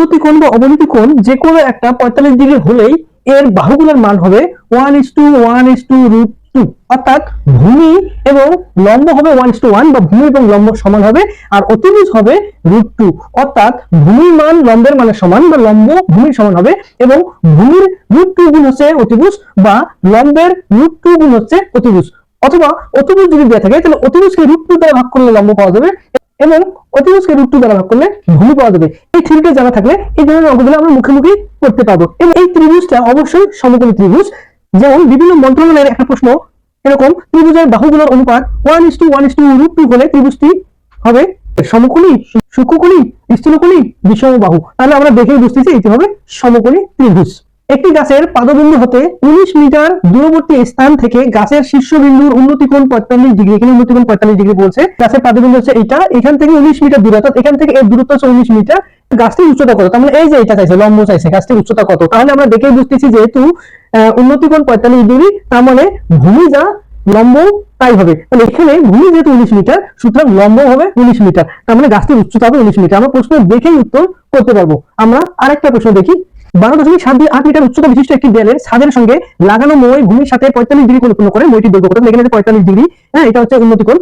উন্নতি কোণ বা অবনতি কোণ যে কোনো একটা পঁয়তাল্লিশ ডিগ্রি হলেই এর বাহুগুলোর মান হবে one is to one is to root two অর্থাৎ ভূমি এবং লম্ব হবে ওয়ান ইস টু ওয়ান বা ভূমি এবং লম্ব সমান হবে, আর অতিভুজ হবে রুট টু অর্থাৎ ভূমির মান লম্বের মানের সমান বা লম্ব ভূমির সমান হবে এবং ভূমির রুট টু গুণ হচ্ছে অতিভুজ বা লম্বের রুট টু গুণ হচ্ছে অতিভুজ। অথবা অতিভুজ যদি দেওয়া থাকে, তাহলে অতিভুজকে রুট টু দ্বারা ভাগ করলে লম্ব পাওয়া যাবে। এবং অতিভুজকে রুট টু দ্বারা ভাগ করলে ভূমি পাওয়া যাবে। এই থ্রিটা জানা থাকলে এই ধরনের অঙ্কগুলো আমরা মুখে মুখে করতে পারব। এবং এই ত্রিভুজটা অবশ্যই সমকোণী ত্রিভুজ। যেমন বিভিন্ন মন্ত্রণালয়ের একটা প্রশ্ন, এরকম ত্রিভুজের বাহুগুলোর অনুপাত one is to one is to root two হলে ত্রিভুজটি হবে সমকোণী, সূক্ষ্মকোণী, স্থূলকোণী বিষম বাহু তাহলে আমরা দেখেই বুঝতেছি এটি হবে সমকোণী ত্রিভুজ। একটি গাছের পাদবিন্দু হতে উনিশ মিটার দূরবর্তী স্থান থেকে গাছের শীর্ষবিন্দুর উন্নতি কোণ পঁয়তাল্লিশ ডিগ্রি, এখানে উন্নতি কোণ পঁয়তাল্লিশ ডিগ্রি বলছে। গাছের পাদবিন্দু হচ্ছে এটা এখান থেকে উনিশ মিটার দূরে অর্থাৎ এখান থেকে এর দূরত্ব হচ্ছে উনিশ মিটার। গাছটির উচ্চতা কত? মানে এই যে এটা চাইছে, লম্ব চাইছে, গাছটির উচ্চতা কত? তাহলে আমরা দেখেই বুঝতেছি যেহেতু উন্নতি কোণ পঁয়তাল্লিশ ডিগ্রি, তার মানে ভূমি যা লম্ব তাই হবে। তাহলে এখানে ভূমি যেহেতু উনিশ মিটার, সুতরাং লম্ব হবে উনিশ মিটার। তার মানে গাছটির উচ্চতা হবে উনিশ মিটার। আমরা প্রশ্ন দেখেই উত্তর করতে পারব। আমরা আরেকটা প্রশ্ন দেখি। বারো দশমিক সাত আট মিটার উচ্চতা বিশিষ্ট একটি দেয়ালের ছাদের সঙ্গে লাগানো মই ভূমির সাথে পঁয়তাল্লিশ ডিগ্রি কোণ উৎপন্ন করে মইটির দৈর্ঘ্য কত? এখানে পঁয়তাল্লিশ ডিগ্রি। হ্যাঁ এটা হচ্ছে উন্নতি কোণ।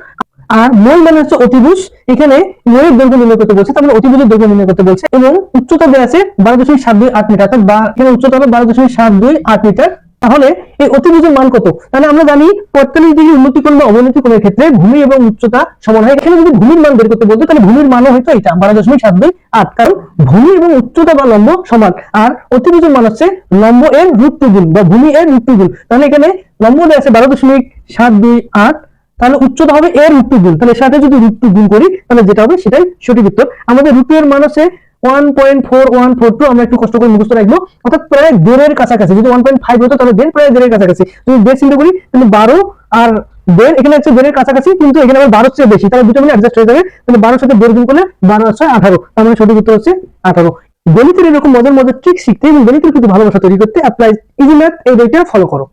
আর মই মানে হচ্ছে অতিভুজ। এখানে ময়ের দৈর্ঘ্য নির্ণয় করতে বলছে, তার মানে অতিভুজের দৈর্ঘ্য নির্ণয় করতে বলছে। এবং উচ্চতা দেওয়া আছে বারো দশমিক সাত দুই আট মিটার। অর্থাৎ এখানে উচ্চতা হবে বারো দশমিক সাত দুই আট মিটার। তাহলে এই অতিভুজের মান কত? তাহলে আমরা জানি পঁয়তাল্লিশ ডিগ্রি উন্নতি কোণ বা অবনতি কোণের ক্ষেত্রে ভূমি এবং উচ্চতা সমান হয়। এখানে যদি ভূমির মান বের করতে বলতো, তাহলে ভূমির মানও হয়তো এটা বারো দশমিক সাত দুই আট, কারণ ভূমি এবং উচ্চতা বা লম্ব সমান। আর অতিভুজের মান হচ্ছে লম্ব এর রুট টু গুণ বা ভূমি এর রুট টু গুণ তাহলে এখানে লম্ব দেওয়া আছে বারো দশমিক সাত দুই আট, তাহলে উচ্চতা হবে এর রুট টু গুণ তাহলে সাথে যদি রুট টু গুণ করি, তাহলে যেটা হবে সেটাই সঠিক উত্তর। আমাদের রুট এর মান আছে one point four one four two আমরা একটু কষ্ট করে মুখস্থ রাখব। অর্থাৎ প্রায় দেড়ের কাছাকাছি, যদি ওয়ান পয়েন্ট ফাইভ হতো, তাহলে দেড় প্রায় দেড়ের কাছাকাছি। যদি দেড় চিন্তা করি, তাহলে বারো আর দেড়, এখানে হচ্ছে দেড়ের কাছাকাছি, কিন্তু এখানে আবার বারোর চেয়ে বেশি। তাহলে দুটো মিলে অ্যাডজাস্ট হয়ে যাবে। তাহলে বারোর সাথে দেড় গুণ করলে বারো হচ্ছে আঠারো। তার মানে সঠিক উত্তর হচ্ছে আঠারো। গণিতের এরকম মজার মজার ট্রিক শিখতে এবং গণিতের প্রতি ভালোবাসা তৈরি করতে অ্যাপ্লাই ইজি ম্যাথ এই বইটা ফলো করো।